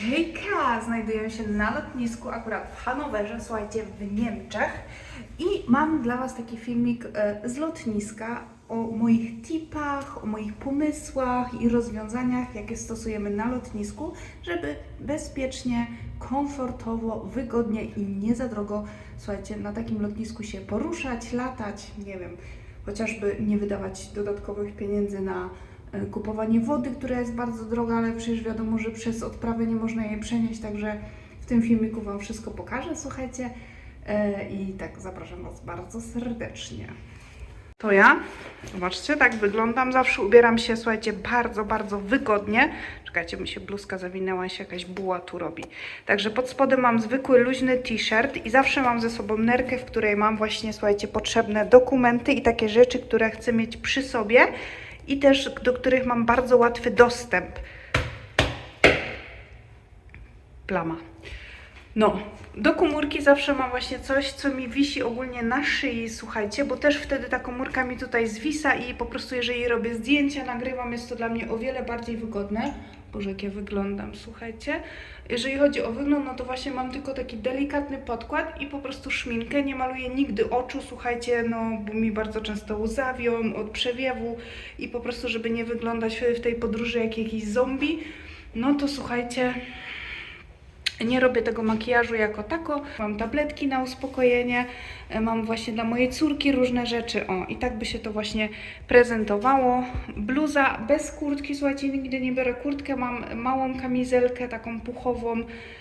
Hejka! Znajdujemy się na lotnisku akurat w Hanowerze, słuchajcie, w Niemczech. I mam dla Was taki filmik e, z lotniska o moich tipach, o moich pomysłach i rozwiązaniach, jakie stosujemy na lotnisku, żeby bezpiecznie, komfortowo, wygodnie i nie za drogo, słuchajcie, na takim lotnisku się poruszać, latać, nie wiem, chociażby nie wydawać dodatkowych pieniędzy na kupowanie wody, która jest bardzo droga, ale przecież wiadomo, że przez odprawę nie można jej przenieść, także w tym filmiku Wam wszystko pokażę, słuchajcie. E, I tak zapraszam Was bardzo serdecznie. To ja. Zobaczcie, tak wyglądam. Zawsze ubieram się, słuchajcie, bardzo, bardzo wygodnie. Czekajcie, mi się bluzka zawinęła się jakaś buła tu robi. Także pod spodem mam zwykły, luźny t-shirt i zawsze mam ze sobą nerkę, w której mam właśnie, słuchajcie, potrzebne dokumenty i takie rzeczy, które chcę mieć przy sobie i też do których mam bardzo łatwy dostęp. Plama. No, do komórki zawsze mam właśnie coś, co mi wisi ogólnie na szyi, słuchajcie, bo też wtedy ta komórka mi tutaj zwisa i po prostu jeżeli robię zdjęcia, nagrywam, jest to dla mnie o wiele bardziej wygodne. Boże, jak ja wyglądam, słuchajcie. Jeżeli chodzi o wygląd, no to właśnie mam tylko taki delikatny podkład i po prostu szminkę. Nie maluję nigdy oczu, słuchajcie, no bo mi bardzo często łzawią od przewiewu i po prostu, żeby nie wyglądać w tej podróży jak jakiś zombie, no to słuchajcie, nie robię tego makijażu jako tako. Mam tabletki na uspokojenie, e, mam właśnie dla mojej córki różne rzeczy. O, i tak by się to właśnie prezentowało. Bluza bez kurtki, słuchajcie, nigdy nie biorę kurtkę. Mam małą kamizelkę, taką puchową.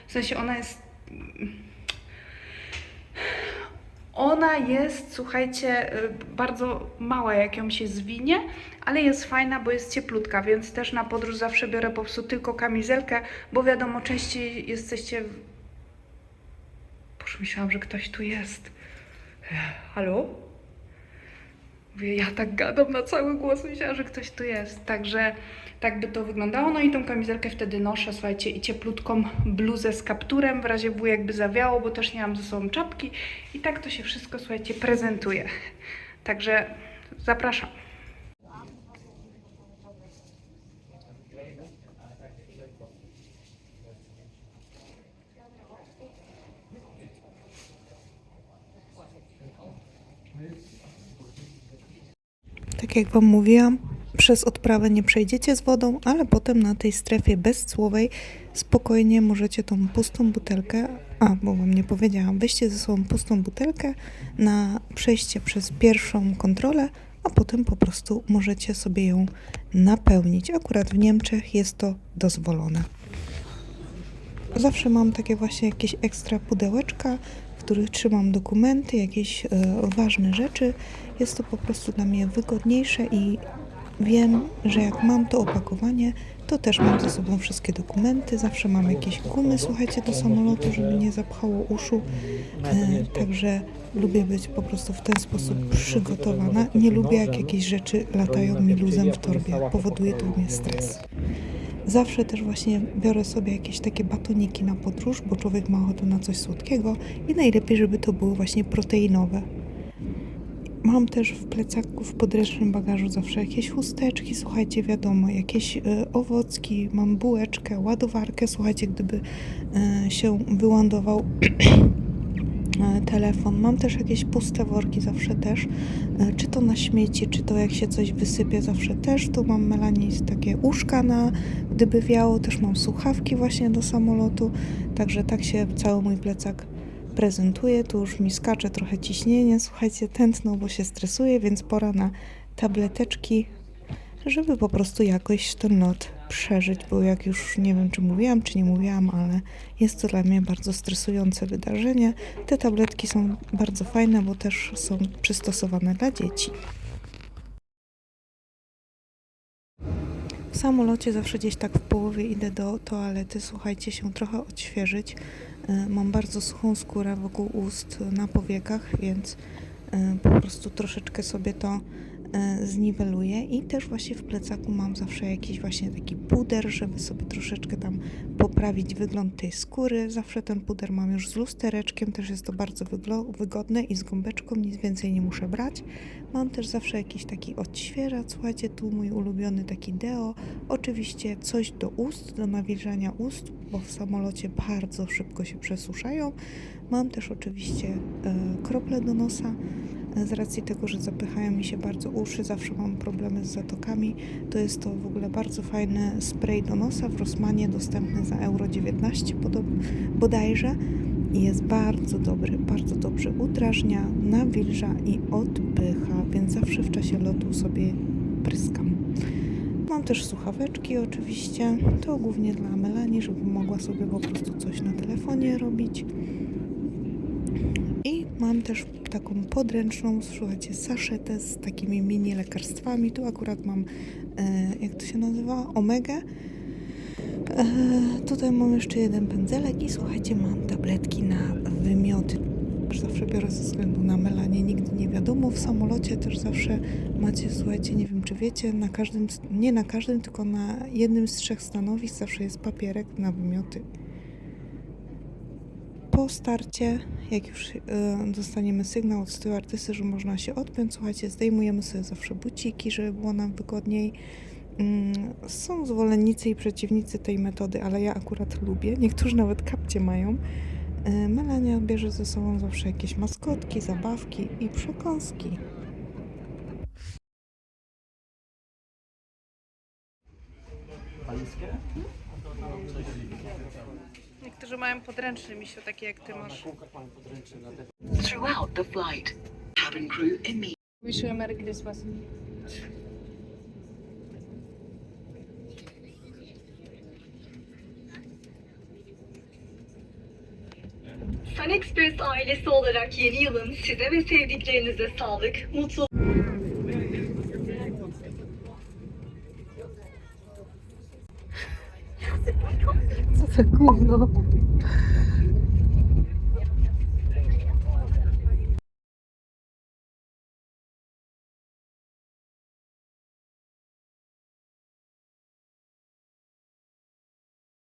W sensie ona jest. Ona jest, słuchajcie, y, bardzo mała, jak ją się zwinie, ale jest fajna, bo jest cieplutka, więc też na podróż zawsze biorę po prostu tylko kamizelkę, bo wiadomo, częściej jesteście. Boże, myślałam, że ktoś tu jest. Halo? Mówię, ja tak gadam na cały głos, myślałam, że ktoś tu jest. Także tak by to wyglądało. No i tą kamizelkę wtedy noszę, słuchajcie, i cieplutką bluzę z kapturem, w razie było jakby zawiało, bo też nie mam ze sobą czapki. I tak to się wszystko, słuchajcie, prezentuje. Także zapraszam. Tak jak Wam mówiłam, przez odprawę nie przejdziecie z wodą, ale potem na tej strefie bezcłowej spokojnie możecie tą pustą butelkę, a bo Wam nie powiedziałam, weźcie ze sobą pustą butelkę na przejście przez pierwszą kontrolę, a potem po prostu możecie sobie ją napełnić. Akurat w Niemczech jest to dozwolone. Zawsze mam takie właśnie jakieś ekstra pudełeczka, w których trzymam dokumenty, jakieś e, ważne rzeczy. Jest to po prostu dla mnie wygodniejsze i wiem, że jak mam to opakowanie, to też mam ze sobą wszystkie dokumenty. Zawsze mam jakieś gumy, słuchajcie, do samolotu, żeby nie zapchało uszu. E, także lubię być po prostu w ten sposób przygotowana. Nie lubię, jak jakieś rzeczy latają mi luzem w torbie. Powoduje to u mnie stres. Zawsze też właśnie biorę sobie jakieś takie batoniki na podróż, bo człowiek ma ochotę na coś słodkiego i najlepiej, żeby to było właśnie proteinowe. Mam też w plecaku, w podręcznym bagażu zawsze jakieś chusteczki, słuchajcie, wiadomo, jakieś e, owocki, mam bułeczkę, ładowarkę, słuchajcie, gdyby e, się wylądował e, telefon. Mam też jakieś puste worki zawsze też, e, czy to na śmieci, czy to jak się coś wysypie zawsze też. Tu mam melanis takie uszka na, gdyby wiało, też mam słuchawki właśnie do samolotu, także tak się cały mój plecak prezentuje. Tu już mi skacze trochę ciśnienie, słuchajcie, tętno, bo się stresuję, więc pora na tableteczki, żeby po prostu jakoś ten lot przeżyć, bo jak już nie wiem, czy mówiłam, czy nie mówiłam, ale jest to dla mnie bardzo stresujące wydarzenie. Te tabletki są bardzo fajne, bo też są przystosowane dla dzieci. W samolocie zawsze gdzieś tak w połowie idę do toalety, słuchajcie, się trochę odświeżyć. E, Mam bardzo suchą skórę wokół ust, na powiekach, więc e, po prostu troszeczkę sobie to e, zniweluję i też właśnie w plecaku mam zawsze jakiś właśnie taki puder, żeby sobie troszeczkę tam poprawić wygląd tej skóry. Zawsze ten puder mam już z lustereczkiem, też jest to bardzo wygodne i z gąbeczką, nic więcej nie muszę brać. Mam też zawsze jakiś taki odświeżacz, słuchajcie, tu mój ulubiony taki deo. Oczywiście coś do ust, do nawilżania ust, bo w samolocie bardzo szybko się przesuszają. Mam też oczywiście e, krople do nosa. Z racji tego, że zapychają mi się bardzo uszy, zawsze mam problemy z zatokami, to jest to w ogóle bardzo fajny spray do nosa w Rossmanie, dostępny za euro 19 podob- bodajże. I jest bardzo dobry, bardzo dobrze udrażnia, nawilża i odpycha, więc zawsze w czasie lotu sobie pryskam. Mam też słuchaweczki oczywiście, to głównie dla Melanie, żeby mogła sobie po prostu coś na telefonie robić. Mam też taką podręczną, słuchajcie, saszetę z takimi mini lekarstwami. Tu akurat mam, e, jak to się nazywa, omegę. E, tutaj mam jeszcze jeden pędzelek i słuchajcie, mam tabletki na wymioty. Zawsze biorę ze względu na melanie, nigdy nie wiadomo. W samolocie też zawsze macie, słuchajcie, nie wiem czy wiecie, na każdym, nie na każdym, tylko na jednym z trzech stanowisk zawsze jest papierek na wymioty. Po starcie, jak już e, dostaniemy sygnał od stewardesy, że można się odpiąć, słuchajcie, zdejmujemy sobie zawsze buciki, żeby było nam wygodniej. Mm, Są zwolennicy i przeciwnicy tej metody, ale ja akurat lubię. Niektórzy nawet kapcie mają. E, Melania bierze ze sobą zawsze jakieś maskotki, zabawki i przekąski. Niektórzy mają podręczny misio, takie jak ty masz. Throughout the flight, cabin crew immediately Wish you a Merry Christmas. Sun Express ailesi olarak yeni yılın size ve sevdiklerinize sağlık, mutluluk Co za gówno.